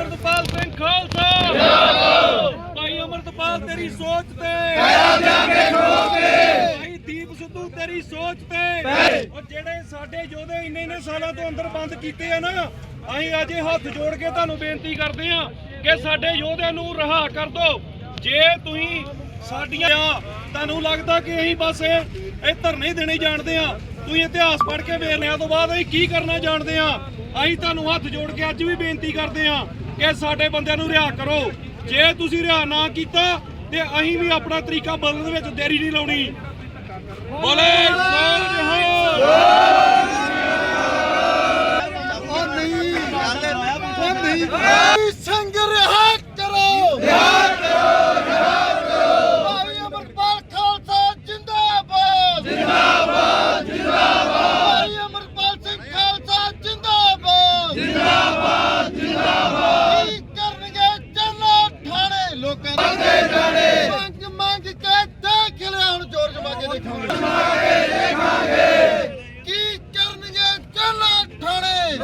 ਅਮਰਤਪਾਲ ਸਿੰਘ ਖਾਲਸਾ। ਜਿੰਦਾਬਾਦ ਭਾਈ ਅਮਰਤਪਾਲ, ਤੇਰੀ ਸੋਚ ਤੇ। ਕਾਇਆ ਜਾਗੇ ਠੋਕੇ ਭਾਈ ਦੀਪ ਸਿੱਧੂ, ਤੇਰੀ ਸੋਚ ਤੇ। ਉਹ ਜਿਹੜੇ ਸਾਡੇ ਯੋਧੇ ਇੰਨੇ ਇੰਨੇ ਸਾਲਾਂ ਤੋਂ ਅੰਦਰ ਬੰਦ ਕੀਤੇ ਆ ਨਾ, ਅਸੀਂ ਅੱਜ ਹੱਥ ਜੋੜ ਕੇ ਤੁਹਾਨੂੰ ਬੇਨਤੀ ਕਰਦੇ ਆ ਕਿ ਸਾਡੇ ਯੋਧਿਆਂ ਨੂੰ ਰਿਹਾ ਕਰ ਦਿਓ ਜੇ ਤੁਸੀਂ ਸਾਡੀਆਂ ਤੁਹਾਨੂੰ ਲੱਗਦਾ ਕਿ ਅਸੀਂ ਬਸ ਇਹ ਧਰਨੇ ਦੇਣੇ ਜਾਣਦੇ ਆ ਤੁਸੀਂ ਇਤਿਹਾਸ ਪੜ੍ਹ ਕੇ ਵੇਖ ਲਿਆ ਤੋਂ ਬਾਅਦ ਅਸੀਂ ਕੀ ਕਰਨਾ ਜਾਣਦੇ ਆ ਅਸੀਂ ਤੁਹਾਨੂੰ ਹੱਥ ਜੋੜ ਕੇ ਅੱਜ ਵੀ ਬੇਨਤੀ ਕਰਦੇ ਆ ਕਿ ਸਾਡੇ ਬੰਦਿਆਂ ਨੂੰ ਰਿਹਾ ਕਰੋ। ਜੇ ਤੁਸੀਂ ਰਿਹਾ ਨਾ ਕੀਤਾ ਤੇ ਅਸੀਂ ਵੀ ਆਪਣਾ ਤਰੀਕਾ ਬਦਲਣ ਦੇ ਵਿੱਚ ਦੇਰੀ ਨਹੀਂ ਲਾਉਣੀ। ਬੋਲੇ ਸੋਨਿਹਾ ਉਹ ਨਹੀਂ। ਉਹ ਨਹੀਂ ਸੰਗ ਰਿਹਾ ਕਰੋ ਰਿਹਾ ਕਰੋ ਰਿਹਾ ਕਰੋ ਭਾਈ ਅਮਰਪਾਲ ਖਾਲਸਾ ਜਿੰਦਾਬਾਦ ਜਿੰਦਾਬਾਦ ਜਿੰਦਾਬਾਦ ਭਾਈ ਅਮਰਪਾਲ ਸਿੰਘ ਖਾਲਸਾ ਜਿੰਦਾਬਾਦ ਜਿੰਦਾਬਾਦ ਜਿੰਦਾਬਾਦ ਕੀ ਕਰਨਗੇ ਚੱਲੋ ਠਾਣੇ ਲੋਕਾਂ ਦੇ ਠਾਣੇ ਮੰਗ ਮੰਗ ਕੇ ਦੇਖ ਲਿਆ ਹੁਣ ਜ਼ੋਰ ਜਮਾ ਕੇ ਦੇਖਾਂਗੇ ਕੀ ਕਰਨਗੇ? ਚੱਲੋ ਠਾਣੇ।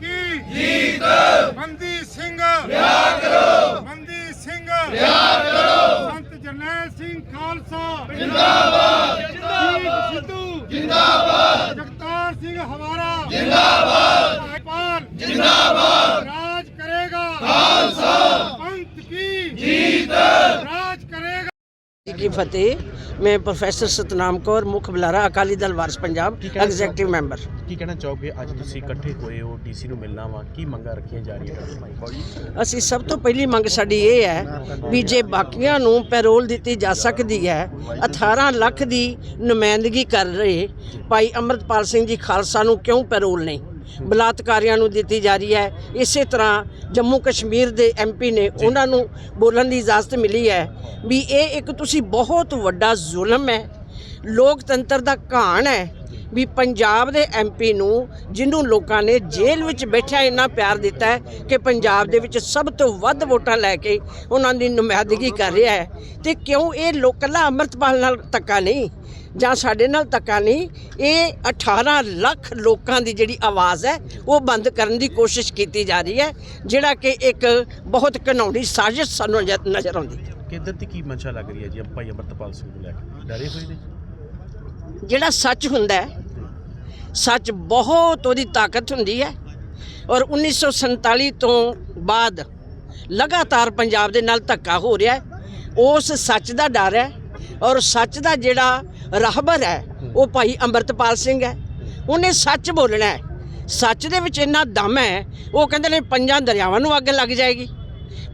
ਕੀ? ਜੀਤ। ਬੰਦੀ ਸਿੰਘ। ਵਿਆਹ ਕਰੋ। ਬੰਦੀ ਸਿੰਘ। ਵਿਆਹ ਕਰੋ। ਸੰਤ ਜਰਨੈਲ ਸਿੰਘ ਖਾਲਸਾ। ਜਿੰਦਾਬਾਦ। ਜਿੰਦਾਬਾਦ ਸਿੱਧੂ। ਜਿੰਦਾਬਾਦ। ਜਗਤਾਰ ਸਿੰਘ ਹਵਾਰਾ। ਜਿੰਦਾਬਾਦ। ਪਾਲ ਜਿੰਦਾਬਾਦ। ਰਾਜ ਕਰੇਗਾ। ਖਾਲਸਾ। ਪੰਥ ਕੀ? ਜੀਤ। ਰਾਜ ਕਰੇਗਾ। ਜੀ ਕੀ ਫਤਿਹ? ਮੈਂ ਪ੍ਰੋਫੈਸਰ ਸਤਨਾਮ ਕੌਰ ਮੁੱਖ ਬੁਲਾਰਾ ਅਕਾਲੀ ਦਲ ਵਾਰਸ ਪੰਜਾਬ ਐਗਜ਼ੈਕਟਿਵ ਮੈਂਬਰ ਕੀ ਕਹਿਣਾ ਚਾਹੋਗੇ? ਅੱਜ ਤੁਸੀਂ ਇਕੱਠੇ ਹੋਏ ਹੋ ਡੀਸੀ ਨੂੰ ਮਿਲਣਾ ਵਾ ਕੀ ਮੰਗਾਂ ਰੱਖੀਆਂ ਜਾ ਰਹੀਆਂ ਅਸੀਂ ਸਭ ਤੋਂ ਪਹਿਲੀ ਮੰਗ ਸਾਡੀ ਇਹ ਹੈ ਵੀ ਜੇ ਬਾਕੀਆਂ ਨੂੰ ਪੈਰੋਲ ਦਿੱਤੀ ਜਾ ਸਕਦੀ ਹੈ 18 ਲੱਖ ਦੀ ਨੁਮਾਇੰਦਗੀ ਕਰ ਰਹੇ ਭਾਈ ਅਮਰਤਪਾਲ ਸਿੰਘ ਜੀ ਖਾਲਸਾ ਨੂੰ ਕਿਉਂ ਪੈਰੋਲ ਨਹੀਂ? ਬਲਾਤਕਾਰੀਆਂ ਨੂੰ ਦਿੱਤੀ ਜਾ ਰਹੀ ਹੈ। ਇਸੇ ਤਰ੍ਹਾਂ ਜੰਮੂ ਕਸ਼ਮੀਰ ਦੇ ਐਮਪੀ ਨੇ ਉਹਨਾਂ ਨੂੰ ਬੋਲਣ ਦੀ ਇਜਾਜ਼ਤ ਮਿਲੀ ਹੈ ਵੀ ਇਹ ਇੱਕ ਤੁਸੀਂ ਬਹੁਤ ਵੱਡਾ ਜ਼ੁਲਮ ਹੈ। ਲੋਕਤੰਤਰ ਦਾ ਘਾਣ ਹੈ ਵੀ ਪੰਜਾਬ ਦੇ ਐਮਪੀ ਨੂੰ ਜਿਹਨੂੰ ਲੋਕਾਂ ਨੇ ਜੇਲ੍ਹ ਵਿੱਚ ਬੈਠਿਆ ਇੰਨਾ ਪਿਆਰ ਦਿੱਤਾ ਹੈ ਕਿ ਪੰਜਾਬ ਦੇ ਵਿੱਚ ਸਭ ਤੋਂ ਵੱਧ ਵੋਟਾਂ ਲੈ ਕੇ ਉਹਨਾਂ ਦੀ ਨੁਮਾਇੰਦਗੀ ਕਰ ਰਿਹਾ ਹੈ। ਤੇ ਕਿਉਂ ਇਹ ਲੋਕਲਾ ਅੰਮ੍ਰਿਤਪਾਲ ਨਾਲ ਧੱਕਾ ਨਹੀਂ? ਜਾਂ ਸਾਡੇ ਨਾਲ ਧੱਕਾ ਨਹੀਂ ਇਹ 18 ਲੱਖ ਲੋਕਾਂ ਦੀ ਜਿਹੜੀ ਆਵਾਜ਼ ਹੈ ਉਹ ਬੰਦ ਕਰਨ ਦੀ ਕੋਸ਼ਿਸ਼ ਕੀਤੀ ਜਾ ਰਹੀ ਹੈ ਜਿਹੜਾ ਕਿ ਇੱਕ ਬਹੁਤ ਘਿਨੌਣੀ ਸਾਜ਼ਿਸ਼ ਸਾਨੂੰ ਨਜ਼ਰ- ਆਉਂਦੀ ਹੈ। ਕਿੱਧਰ ਕੀ ਮਨਸ਼ਾ ਲੱਗ ਰਹੀ ਹੈ ਜੀ? ਭਾਈ ਅਮਰਤਪਾਲ ਸਿੰਘ ਨੂੰ ਲੈ ਕੇ। ਡਰੇ ਹੋਏ ਨੇ ਜਿਹੜਾ ਸੱਚ ਹੁੰਦਾ ਹੈ ਸੱਚ ਬਹੁਤ ਉਹਦੀ ਤਾਕਤ ਹੁੰਦੀ ਹੈ ਔਰ 1947 ਤੋਂ ਬਾਅਦ ਲਗਾਤਾਰ ਪੰਜਾਬ ਦੇ ਨਾਲ ਧੱਕਾ ਹੋ ਰਿਹਾ ਹੈ ਉਸ ਸੱਚ ਦਾ ਡਰ ਹੈ ਔਰ ਸੱਚ ਦਾ ਜਿਹੜਾ ਰਾਹਬਰ ਹੈ। ਉਹ ਭਾਈ ਅੰਮ੍ਰਿਤਪਾਲ ਸਿੰਘ ਹੈ। ਉਹਨੇ ਸੱਚ ਬੋਲਣਾ ਹੈ। ਸੱਚ ਦੇ ਵਿੱਚ ਇੰਨਾ ਦਮ ਹੈ ਉਹ ਕਹਿੰਦੇ ਨੇ ਪੰਜਾਂ ਦਰਿਆਵਾਂ ਨੂੰ ਅੱਗ ਲੱਗ ਜਾਏਗੀ।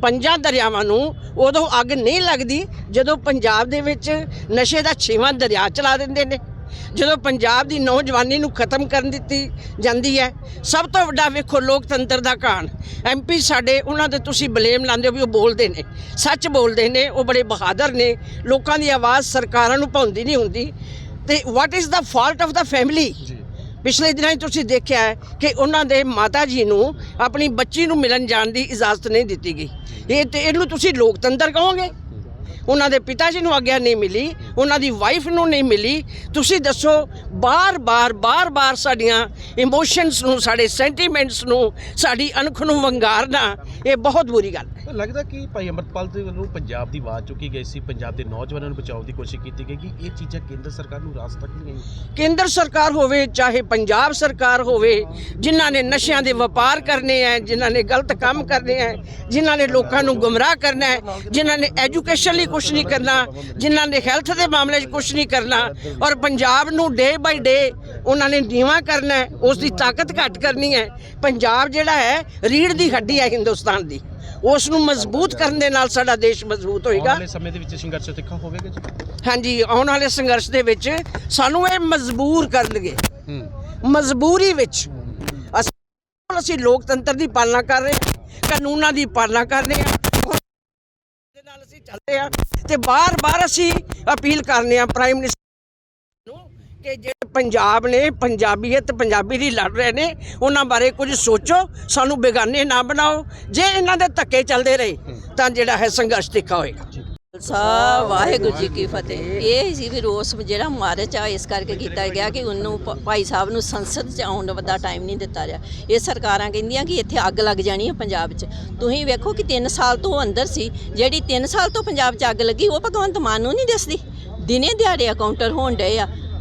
ਪੰਜਾਂ ਦਰਿਆਵਾਂ ਨੂੰ ਉਦੋਂ ਅੱਗ ਨਹੀਂ ਲੱਗਦੀ ਜਦੋਂ ਪੰਜਾਬ ਦੇ ਵਿੱਚ ਨਸ਼ੇ ਦਾ ਛੇਵਾਂ ਦਰਿਆ ਚਲਾ ਦਿੰਦੇ ਨੇ। ਜਦੋਂ ਪੰਜਾਬ ਦੀ ਨੌਜਵਾਨੀ ਨੂੰ ਖਤਮ ਕਰਨ ਦਿੱਤੀ ਜਾਂਦੀ ਹੈ ਸਭ ਤੋਂ ਵੱਡਾ ਵੇਖੋ ਲੋਕਤੰਤਰ ਦਾ ਕਾਣ ਐਮਪੀ ਸਾਡੇ ਉਹਨਾਂ ਦੇ ਤੁਸੀਂ ਬਲੇਮ ਲਾਉਂਦੇ ਹੋ ਵੀ ਉਹ ਬੋਲਦੇ ਨੇ। ਸੱਚ ਬੋਲਦੇ ਨੇ ਉਹ ਬੜੇ ਬਹਾਦਰ ਨੇ। ਲੋਕਾਂ ਦੀ ਆਵਾਜ਼ ਸਰਕਾਰਾਂ ਨੂੰ ਪਾਉਂਦੀ ਨਹੀਂ ਹੁੰਦੀ। ਤੇ what is the fault of the family ਪਿਛਲੇ ਦਿਨਾਂ ਤੁਸੀਂ ਦੇਖਿਆ ਹੈ ਕਿ ਉਹਨਾਂ ਦੇ ਮਾਤਾ ਜੀ ਨੂੰ ਆਪਣੀ ਬੱਚੀ ਨੂੰ ਮਿਲਣ ਜਾਣ ਦੀ ਇਜਾਜ਼ਤ ਨਹੀਂ ਦਿੱਤੀ ਗਈ। ਇਹ ਤੇ ਇਹਨੂੰ ਤੁਸੀਂ ਲੋਕਤੰਤਰ ਕਹੋਗੇ? ਉਹਨਾਂ ਦੇ ਪਿਤਾ ਜੀ ਨੂੰ ਆਗਿਆ ਨਹੀਂ ਮਿਲੀ ਉਹਨਾਂ ਦੀ ਵਾਈਫ ਨੂੰ ਨਹੀਂ ਮਿਲੀ। ਤੁਸੀਂ ਦੱਸੋ ਬਾਰ-ਬਾਰ ਬਾਰ-ਬਾਰ ਸਾਡੀਆਂ ਇਮੋਸ਼ਨਸ ਨੂੰ ਸਾਡੇ ਸੈਂਟੀਮੈਂਟਸ ਨੂੰ ਸਾਡੀ ਅਣਖ ਨੂੰ ਵੰਗਾਰਨਾ ਇਹ ਬਹੁਤ ਬੁਰੀ ਗੱਲ ਹੈ। ਲੱਗਦਾ ਕਿ ਭਾਈ ਅਮਰਤਪਾਲ ਦੇ ਵੱਲੋਂ ਪੰਜਾਬ ਦੀ ਆਵਾਜ਼ ਚੁੱਕੀ ਗਈ ਸੀ ਪੰਜਾਬ ਦੇ ਨੌਜਵਾਨਾਂ ਨੂੰ ਬਚਾਉਣ ਦੀ ਕੋਸ਼ਿਸ਼ ਕੀਤੀ ਗਈ ਕਿ ਇਹ ਚੀਜ਼ਾਂ ਕੇਂਦਰ ਸਰਕਾਰ ਨੂੰ ਰਾਸ ਤੱਕ ਨਹੀਂ ਕੇਂਦਰ ਸਰਕਾਰ ਹੋਵੇ ਚਾਹੇ ਪੰਜਾਬ ਸਰਕਾਰ ਹੋਵੇ ਜਿਨ੍ਹਾਂ ਨੇ ਨਸ਼ਿਆਂ ਦੇ ਵਪਾਰ ਕਰਨੇ ਹੈ ਜਿਨ੍ਹਾਂ ਨੇ ਗਲਤ ਕੰਮ ਕਰਨੇ ਹੈ ਜਿਨ੍ਹਾਂ ਨੇ ਲੋਕਾਂ ਨੂੰ ਗੁੰਮਰਾਹ ਕਰਨਾ ਹੈ ਜਿਨ੍ਹਾਂ ਨੇ ਐਜੂਕੇਸ਼ਨ ਲਈ ਕੁਝ ਨਹੀਂ ਕਰਨਾ ਜਿਨ੍ਹਾਂ ਨੇ ਹੈਲਥ ਦੇ ਮਾਮਲੇ 'ਚ ਕੁਝ ਨਹੀਂ ਕਰਨਾ ਔਰ ਪੰਜਾਬ ਨੂੰ ਡੇ ਬਾਈ ਡੇ ਉਹਨਾਂ ਨੇ ਨੀਵਾਂ ਕਰਨਾ ਉਸ ਦੀ ਤਾਕਤ ਘੱਟ ਕਰਨੀ ਹੈ। ਪੰਜਾਬ ਜਿਹੜਾ ਹੈ ਰੀੜ ਦੀ ਹੱਡੀ ਹੈ ਹਿੰਦੁਸਤਾਨ ਦੀ। ਉਸ ਨੂੰ ਮਜ਼ਬੂਤ ਕਰਨ ਦੇ ਨਾਲ ਸਾਡਾ ਦੇਸ਼ ਮਜ਼ਬੂਤ ਆਉਣ ਹੋਏਗਾ ਵਾਲੇ ਸਮੇਂ ਦੇ ਵਿੱਚ ਸੰਘਰਸ਼ ਤਿੱਖਾ ਹੋਵੇਗਾ ਜੀ? ਹਾਂਜੀ ਆਉਣ ਵਾਲੇ ਸੰਘਰਸ਼ ਦੇ ਵਿੱਚ ਸਾਨੂੰ ਇਹ ਮਜਬੂਰ ਕਰਨਗੇ। ਮਜਬੂਰੀ ਵਿੱਚ ਅਸੀਂ ਅਸੀਂ ਲੋਕਤੰਤਰ ਦੀ ਪਾਲਣਾ ਕਰ ਰਹੇ ਹਾਂ ਕਾਨੂੰਨਾਂ ਦੀ ਪਾਲਣਾ ਕਰ ਰਹੇ ਹਾਂ ਨਾਲ ਅਸੀਂ ਚੱਲਦੇ ਹਾਂ ਤੇ ਬਾਰ-ਬਾਰ ਅਸੀਂ ਅਪੀਲ ਕਰਨੇ ਆ ਪ੍ਰਾਈਮ ਮਿਨਿਸਟਰ ਨੂੰ ਕਿ ਜਿਹੜੇ ਪੰਜਾਬ ਨੇ ਪੰਜਾਬੀਅਤ ਪੰਜਾਬੀ ਦੀ ਲੜ ਰਹੇ ਨੇ, ਉਹਨਾਂ ਬਾਰੇ ਕੁਝ ਸੋਚੋ, ਸਾਨੂੰ ਬੇਗਾਨੇ ਨਾ ਬਣਾਓ, ਜੇ ਇਹਨਾਂ ਦੇ ਧੱਕੇ ਚੱਲਦੇ ਰਹੇ, ਤਾਂ ਜਿਹੜਾ ਹੈ ਸੰਘਰਸ਼ ਤਿੱਖਾ ਹੋਏਗਾ। ਸਾ ਵਾਹਿਗੁਰੂ ਜੀ ਕੀ ਫਤਿਹ। ਇਹ ਸੀ ਵੀ ਰੋਸ ਜਿਹੜਾ ਮਾਰਚ ਆ ਇਸ ਕਰਕੇ ਕੀਤਾ ਗਿਆ ਕਿ ਉਹਨੂੰ ਭ- ਭਾਈ ਸਾਹਿਬ ਨੂੰ ਸੰਸਦ ਚ ਆਉਣ ਦਾ ਟਾਈਮ ਨਹੀਂ ਦਿੱਤਾ ਰਿਹਾ। ਇਹ ਸਰਕਾਰਾਂ ਕਹਿੰਦੀਆਂ ਕਿ ਇੱਥੇ ਅੱਗ ਲੱਗ ਜਾਣੀ ਹੈ ਪੰਜਾਬ 'ਚ। ਤੁਸੀਂ ਵੇਖੋ ਕਿ 3 ਸਾਲ ਤੋਂ ਉਹ ਅੰਦਰ ਸੀ। ਜਿਹੜੀ 3 ਸਾਲ ਤੋਂ ਪੰਜਾਬ 'ਚ ਅੱਗ ਲੱਗੀ ਉਹ ਭਗਵੰਤ ਮਾਨ ਨੂੰ ਨਹੀਂ ਦਿਸਦੀ। ਦਿਨੇ ਦਿਹਾੜੇ ਅਕਾਊਂਟਰ ਹੋਣ ਡਏ ਆ।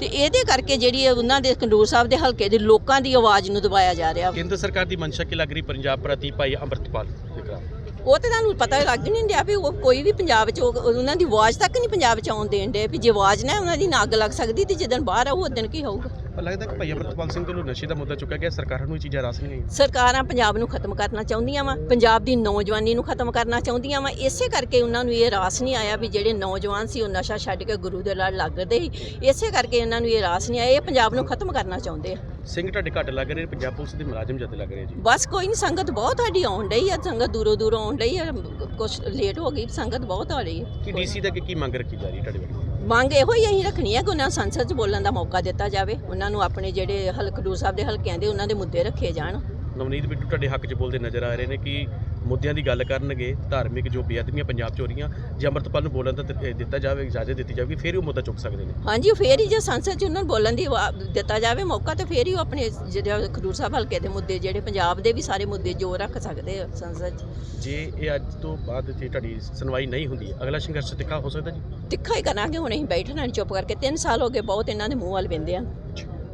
ਤੇ ਇਹਦੇ ਕਰਕੇ ਜਿਹੜੀ ਉਹਨਾਂ ਦੇ ਖਡੂਰ ਸਾਹਿਬ ਦੇ ਹਲਕੇ ਦੇ ਲੋਕਾਂ ਦੀ ਆਵਾਜ਼ ਨੂੰ ਦਬਾਇਆ ਜਾ ਰਿਹਾ। ਕੇਂਦਰ ਸਰਕਾਰ ਦੀ ਮਨਸ਼ਾ ਕੀ ਲੱਗ ਰਹੀ ਪੰਜਾਬ ਪ੍ਰਤੀ ਭਾਈ ਅੰਮ੍ਰਿਤਪਾਲ ਦੇ ਖਿਲਾਫ ਉਹ ਤੇ ਤੁਹਾਨੂੰ ਪਤਾ ਲੱਗ ਨਹੀਂ ਰਿਹਾ ਵੀ ਉਹ ਕੋਈ ਵੀ ਪੰਜਾਬ 'ਚ ਉਹ- ਉਹਨਾਂ ਦੀ ਆਵਾਜ਼ ਤੱਕ ਨਹੀਂ ਪੰਜਾਬ 'ਚ ਆਉਣ ਦੇਣ ਦੇ ਵੀ ਜੇ ਆਵਾਜ਼ ਨਾ ਉਹਨਾਂ ਦੀ ਨਾ ਅੱਗ ਲੱਗ ਸਕਦੀ ਤੇ ਜਦੋਂ ਬਾਹਰ ਆਊ ਉਦੋਂ ਕੀ ਹੋਊਗਾ? ਲੱਗਦਾ ਕਿ ਭਾਈ ਅੰਮ੍ਰਿਤਪਾਲ ਸਿੰਘ ਵੱਲੋਂ ਨਸ਼ੇ ਦਾ ਮੁੱਦਾ ਚੁੱਕਿਆ ਗਿਆ ਸਰਕਾਰਾਂ ਨੂੰ ਇਹ ਚੀਜ਼ਾਂ ਰਸ ਨਹੀਂ ਆਈਆਂ। ਸਰਕਾਰਾਂ ਪੰਜਾਬ ਨੂੰ ਖਤਮ ਕਰਨਾ ਚਾਹੁੰਦੀਆਂ ਵਾ ਪੰਜਾਬ ਦੀ ਨੌਜਵਾਨੀ ਨੂੰ ਖਤਮ ਕਰਨਾ ਚਾਹੁੰਦੀਆਂ ਵਾ ਇਸੇ ਕਰਕੇ ਉਹਨਾਂ ਨੂੰ ਇਹ ਰਾਸ ਨਹੀਂ ਆਇਆ ਵੀ ਜਿਹੜੇ ਨੌਜਵਾਨ ਸੀ ਉਹ ਨਸ਼ਾ ਛੱਡ ਕੇ ਗੁਰੂ ਦੇ ਲੜ ਲੱਗਦੇ ਸੀ। ਇਸੇ ਕਰਕੇ ਇਹਨਾਂ ਨੂੰ ਇਹ ਰਾਸ ਨਹੀਂ ਆਇਆ ਇਹ ਪੰਜਾਬ ਨੂੰ ਖਤਮ ਕਰਨਾ ਚਾਹੁੰਦੇ ਆ। ਸਿੰਘ ਤੁਹਾਡੇ ਘੱਟ ਲੱਗ ਰਹੇ ਪੰਜਾਬ ਪੁਲਿਸ ਦੇ ਮੁਲਾਜ਼ਮ ਜ਼ਿਆਦਾ ਲੱਗ ਰਹੇ ਜੀ। ਬਸ ਕੋਈ ਨਹੀਂ ਸੰਗਤ ਬਹੁਤ ਸਾਡੀ ਆਉਣ ਡਈ ਆ ਸੰਗਤ ਦੂਰੋਂ ਦੂਰੋਂ ਆਉਣ ਡਈ ਆ ਕੁਝ ਲੇਟ ਹੋ ਗਈ ਸੰਗਤ ਬਹੁਤ ਆ ਰਹੀ ਹੈ ਕਿ ਡੀਸੀ ਦਾ ਕੀ ਮੰਗ ਰੱਖੀ ਜਾ ਰਹੀ ਤੁਹਾਡੇ ਵੱਲੋਂ? ਮੰਗ ਇਹੋ ਹੀ ਅਸੀਂ ਰੱਖਣੀ ਹੈ ਕਿ ਉਹਨਾਂ ਨੂੰ ਸੰਸਦ 'ਚ ਬੋਲਣ ਦਾ ਮੌਕਾ ਦਿੱਤਾ ਜਾਵੇ ਉਹਨਾਂ ਨੂੰ ਆਪਣੇ ਜਿਹੜੇ ਹਲਕਡੂਰ ਸਾਹਿਬ ਦੇ ਹਲਕਿਆਂ ਦੇ ਉਹਨਾਂ ਦੇ ਮੁੱਦੇ ਰੱਖੇ ਜਾਣ। ਨਵਨੀਤ ਬਿੱਟੂ ਤੁਹਾਡੇ ਹੱਕ 'ਚ ਬੋਲਦੇ ਨਜ਼ਰ ਆ ਰਹੇ ਨੇ ਕਿ ਮੁੱਦਿਆਂ ਦੀ ਗੱਲ ਕਰਨਗੇ ਧਾਰਮਿਕ ਜੋ ਬੇਅਦਬੀਆਂ ਪੰਜਾਬ 'ਚ ਹੋ ਰਹੀਆਂ ਜੇ ਅੰਮ੍ਰਿਤਪਾਲ ਨੂੰ ਬੋਲਣ ਦਾ ਦਿੱਤਾ ਜਾਵੇ ਇਜਾਜ਼ਤ ਦਿੱਤੀ ਜਾਵੇ ਫਿਰ ਹੀ ਉਹ ਮੁੱਦਾ ਚੁੱਕ ਸਕਦੇ ਨੇ। ਹਾਂਜੀ ਫੇਰ ਹੀ ਜੇ ਸੰਸਦ 'ਚ ਉਹਨਾਂ ਨੂੰ ਬੋਲਣ ਦੀ ਦਿੱਤਾ ਜਾਵੇ ਮੌਕਾ ਤੇ ਫੇਰ ਹੀ ਉਹ ਆਪਣੇ ਜਿਹੜੇ ਖਡੂਰ ਸਾਹਿਬ ਹਲਕੇ ਦੇ ਮੁੱਦੇ ਜਿਹੜੇ ਪੰਜਾਬ ਦੇ ਵੀ ਸਾਰੇ ਮੁੱਦੇ ਜੋ ਰੱਖ ਸਕਦੇ ਸੰਸਦ 'ਚ। ਜੇ ਇਹ ਅੱਜ ਤੋਂ ਬਾਅਦ ਜੇ ਤੁਹਾਡੀ ਸੁਣਵਾਈ ਨਹੀਂ ਹੁੰਦੀ ਅਗਲਾ ਸੰਘਰਸ਼ ਤਿੱਖਾ ਹੋ ਸਕਦਾ ਜੀ? ਤਿੱਖਾ ਹੀ ਕਰਾਂਗੇ ਹੁਣ ਅਸੀਂ ਬੈਠਣਾ ਨਹੀਂ ਚੁੱਪ ਕਰਕੇ। 3 ਸਾਲ ਹੋ ਗਏ ਬਹੁਤ ਇਹਨਾਂ ਦੇ ਮੂੰਹ ਵੱਲ ਵਿੰਦੇ ਆ।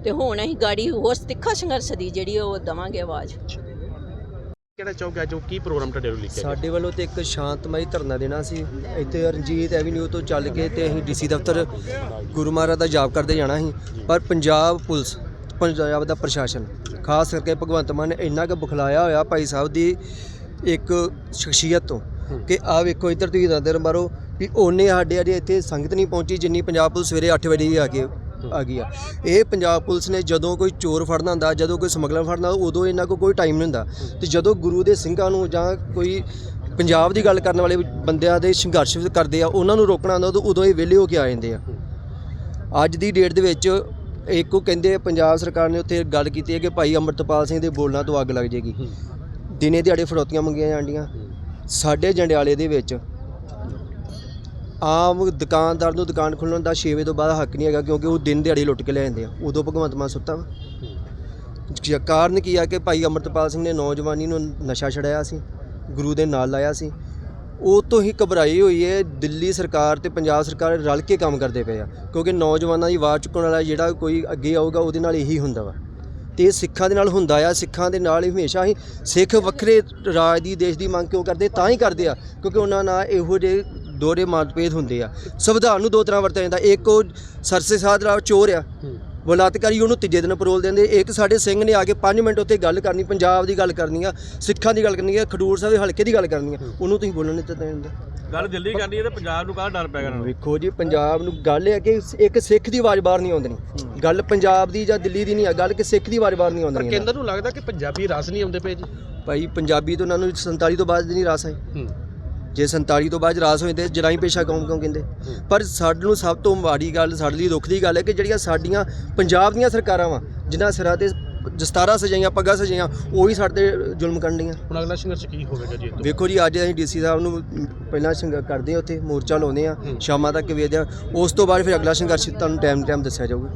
ਤੇ ਹੁਣ ਅਸੀਂ ਗਾੜੀ ਹੋਰ ਤਿੱਖਾ ਸੰਘਰਸ਼ ਦੀ ਜਿਹੜੀ ਉਹ ਦਵਾਂਗੇ ਆਵਾਜ਼। ਕਿਹੜਾ ਚੌਕ ਜੋ ਕੀ ਪ੍ਰੋਗਰਾਮ ਤੁਹਾਡੇ ਵੱਲੋਂ ਲਿਖਿਆ ਸਾਡੇ ਵੱਲੋਂ ਤੇ ਇੱਕ ਸ਼ਾਂਤਮਈ ਧਰਨਾ ਦੇਣਾ ਸੀ। ਇੱਥੇ ਰਣਜੀਤ ਐਵੀਨਿਊ ਤੋਂ ਚੱਲ ਕੇ ਤੇ ਅਸੀਂ ਡੀਸੀ ਦਫ਼ਤਰ ਗੁਰੂ ਮਹਾਰਾਜ ਦਾ ਜਾਪ ਕਰਦੇ ਜਾਣਾ ਸੀ। ਪਰ ਪੰਜਾਬ ਪੁਲਿਸ ਪੰਜਾਬ ਦਾ ਪ੍ਰਸ਼ਾਸਨ ਖਾਸ ਕਰਕੇ ਭਗਵੰਤ ਮਾਨ ਨੇ ਇੰਨਾ ਕੁ ਬੁਖਲਾਇਆ ਹੋਇਆ ਭਾਈ ਸਾਹਿਬ ਦੀ ਇੱਕ ਸ਼ਖਸੀਅਤ ਤੋਂ। ਕਿ ਆ ਵੇਖੋ, ਇੱਧਰ ਤੁਸੀਂ ਨਜ਼ਰ ਮਾਰੋ ਵੀ ਉਹਨੇ ਸਾਡੇ ਅਜੇ ਇੱਥੇ ਸੰਗਤ ਨਹੀਂ ਪਹੁੰਚੀ ਜਿੰਨੀ ਪੰਜਾਬ ਪੁਲਿਸ ਸਵੇਰੇ 8 ਵਜੇ ਹੀ ਆ ਕੇ ਆ ਗਈ ਆ। ਇਹ ਪੰਜਾਬ ਪੁਲਿਸ ਨੇ ਜਦੋਂ ਕੋਈ ਚੋਰ ਫੜਨਾ ਹੁੰਦਾ, ਜਦੋਂ ਕੋਈ ਸਮਗਲਰ ਫੜਨਾ ਉਦੋਂ ਇਹਨਾਂ ਕੋਲ ਕੋਈ ਟਾਈਮ ਨਹੀਂ ਹੁੰਦਾ। ਤੇ ਜਦੋਂ ਗੁਰੂ ਦੇ ਸਿੰਘਾਂ ਨੂੰ ਜਾਂ ਕੋਈ ਪੰਜਾਬ ਦੀ ਗੱਲ ਕਰਨ ਵਾਲੇ ਬੰਦਿਆਂ ਦੇ ਸੰਘਰਸ਼ ਕਰਦੇ ਆ, ਉਹਨਾਂ ਨੂੰ ਰੋਕਣਾ ਹੁੰਦਾ, ਉਦੋਂ ਉਦੋਂ ਇਹ ਵਿਹਲੇ ਹੋ ਕੇ ਆ ਜਾਂਦੇ ਆ। ਅੱਜ ਦੀ ਡੇਟ ਦੇ ਵਿੱਚ ਇੱਕੋ ਕਹਿੰਦੇ ਪੰਜਾਬ ਸਰਕਾਰ ਨੇ ਉੱਥੇ ਗੱਲ ਕੀਤੀ ਹੈ ਕਿ ਭਾਈ ਅੰਮ੍ਰਿਤਪਾਲ ਸਿੰਘ ਦੇ ਬੋਲਣਾ ਤੋਂ ਅੱਗ ਲੱਗ ਜੇਗੀ। ਦਿਨੇ ਦਿਹਾੜੇ ਫਰੋਤੀਆਂ ਮੰਗੀਆਂ ਜਾਂਦੀਆਂ ਸਾਡੇ ਜੰਡਿਆਲੇ ਦੇ ਵਿੱਚ ਆਮ ਦੁਕਾਨਦਾਰ ਨੂੰ ਦੁਕਾਨ ਖੋਲ੍ਹਣ ਦਾ 6 ਵਜੇ ਤੋਂ ਬਾਅਦ ਹੱਕ ਨਹੀਂ ਹੈਗਾ ਕਿਉਂਕਿ ਉਹ ਦਿਨ ਦਿਹਾੜੀ ਲੁੱਟ ਕੇ ਲੈ ਜਾਂਦੇ ਆ। ਉਦੋਂ ਭਗਵੰਤ ਮਾਨ ਸੁੱਤਾ ਵਾ। ਕਾਰਨ ਕੀ ਆ ਕਿ ਭਾਈ ਅੰਮ੍ਰਿਤਪਾਲ ਸਿੰਘ ਨੇ ਨੌਜਵਾਨੀ ਨੂੰ ਨਸ਼ਾ ਛੜਾਇਆ ਸੀ, ਗੁਰੂ ਦੇ ਨਾਲ ਲਾਇਆ ਸੀ। ਉਹ ਤੋਂ ਹੀ ਘਬਰਾਈ ਹੋਈ ਹੈ, ਦਿੱਲੀ ਸਰਕਾਰ ਤੇ ਪੰਜਾਬ ਸਰਕਾਰ ਰਲ ਕੇ ਕੰਮ ਕਰਦੇ ਪਏ ਆ। ਕਿਉਂਕਿ ਨੌਜਵਾਨਾਂ ਦੀ ਆਵਾਜ਼ ਚੁੱਕਣ ਵਾਲਾ ਜਿਹੜਾ ਕੋਈ ਅੱਗੇ ਆਊਗਾ, ਉਹਦੇ ਨਾਲ ਇਹੀ ਹੁੰਦਾ ਵਾ। ਤੇ ਇਹ ਸਿੱਖਾਂ ਦੇ ਨਾਲ ਹੁੰਦਾ ਆ ਸਿੱਖਾਂ ਦੇ ਨਾਲ ਹੀ ਹਮੇਸ਼ਾ ਹੀ ਸਿੱਖ ਵੱਖਰੇ ਰਾਜ ਦੀ ਦੇਸ਼ ਦੀ ਮੰਗ ਕਿਉਂ ਕਰਦੇ? ਤਾਂ ਹੀ ਕਰਦੇ ਆ ਕਿਉਂਕਿ ਉਹਨਾਂ ਨਾਲ ਇਹੋ ਜਿਹੇ ਦੋਹਰੇ ਮਤਭੇਦ ਹੁੰਦੇ ਆ। ਸੰਵਿਧਾਨ ਨੂੰ ਦੋ ਤਰ੍ਹਾਂ ਵਰਤਿਆ ਜਾਂਦਾ ਇੱਕ ਉਹ ਸਰਸੇ ਸਾਧਰਾ ਚੋਰ ਆ ਬਲਾਤਕਾਰੀ ਉਹਨੂੰ ਤੀਜੇ ਦਿਨ ਪਰੋਲ ਦਿੰਦੇ ਇੱਕ ਸਾਡੇ ਸਿੰਘ ਨੇ ਆ ਕੇ 5 ਮਿੰਟ ਉੱਤੇ ਗੱਲ ਕਰਨੀ ਪੰਜਾਬ ਦੀ ਗੱਲ ਕਰਨੀ ਆ ਸਿੱਖਾਂ ਦੀ ਗੱਲ ਕਰਨੀ ਆ ਖਡੂਰ ਸਾਹਿਬ ਦੇ ਹਲਕੇ ਦੀ ਗੱਲ ਕਰਨੀ ਆ ਉਹਨੂੰ ਤੁਸੀਂ ਬੋਲਣ ਨਹੀਂ ਦਿੱਤਾ ਜਾਂਦਾ। ਗੱਲ ਦਿੱਲੀ ਕਰਨੀ ਹੈ ਤੇ ਪੰਜਾਬ ਨੂੰ ਕਾਹ ਡਰ ਪੈ ਗਿਆ? ਵੇਖੋ ਜੀ ਪੰਜਾਬ ਨੂੰ ਗੱਲ ਹੈ ਕਿ ਇੱਕ ਸਿੱਖ ਦੀ ਆਵਾਜ਼ ਬਾਹਰ ਨਹੀਂ ਆਉਂਦੀ। ਗੱਲ ਪੰਜਾਬ ਦੀ ਜਾਂ ਦਿੱਲੀ ਦੀ ਨਹੀਂ ਆ ਗੱਲ ਕਿ ਸਿੱਖ ਦੀ ਬਾਹਰ ਨਹੀਂ ਪਰ ਆਉਂਦੀ ਕੇਂਦਰ ਨੂੰ ਲੱਗਦਾ ਕਿ ਪੰਜਾਬੀ ਰਸ ਨਹੀਂ ਆਉਂਦੇ ਪਏ ਜੀ। ਭਾਈ ਪੰਜਾਬੀ ਤੋਂ ਉਹਨਾਂ ਨੂੰ 47 ਤੋਂ ਬਾਅਦ ਨਹੀਂ ਰਾਸ ਆਈ। ਹੂੰ। ਜੇ 47 ਤੋਂ ਬਾਅਦ ਰਾਸ ਹੋਏ ਤੇ ਜਰਾਈ ਪੇਸ਼ਾ ਕੌਮ ਕਿਉਂ ਕਹਿੰਦੇ? ਪਰ ਸਾਨੂੰ ਸਭ ਤੋਂ ਮਾੜੀ ਗੱਲ ਸਾਡੇ ਲਈ ਦੁੱਖ ਦੀ ਗੱਲ ਹੈ ਕਿ ਜਿਹੜੀਆਂ ਸਾਡੀਆਂ ਪੰਜਾਬ ਦੀਆਂ ਸਰਕਾਰਾਂ ਵਾ ਜਿਨ੍ਹਾਂ ਸਿਰਾਂ ਤੇ ਦਸਤਾਰਾਂ ਸਜਾਈਆਂ ਪੱਗਾਂ ਸਜਾਈਆਂ ਉਹੀ ਸਾਡੇ ਤੇ ਜ਼ੁਲਮ ਕਰਨ ਡੀਆਂ ਹੁਣ ਅਗਲਾ ਸੰਘਰਸ਼ ਕੀ ਹੋਵੇਗਾ ਜੀ ਇਹ ਤੋਂ ਵੇਖੋ ਜੀ ਅੱਜ ਅਸੀਂ ਡੀਸੀ ਸਾਹਿਬ ਨੂੰ ਪਹਿਲਾਂ ਸੰਘਰਸ਼ ਕਰਦੇ ਹਾਂ ਉੱਥੇ ਮੋਰਚਾ ਲਾਉਂਦੇ ਆ ਸ਼ਾਮਾਂ ਤੱਕ ਵੇਖਦੇ ਆ ਉਸ ਤੋਂ ਬਾਅਦ ਫਿਰ ਅਗਲਾ ਸੰਘਰਸ਼ ਤੁਹਾਨੂੰ ਟਾਈਮ ਟਾਈਮ ਦੱਸਿਆ ਜਾਊਗਾ।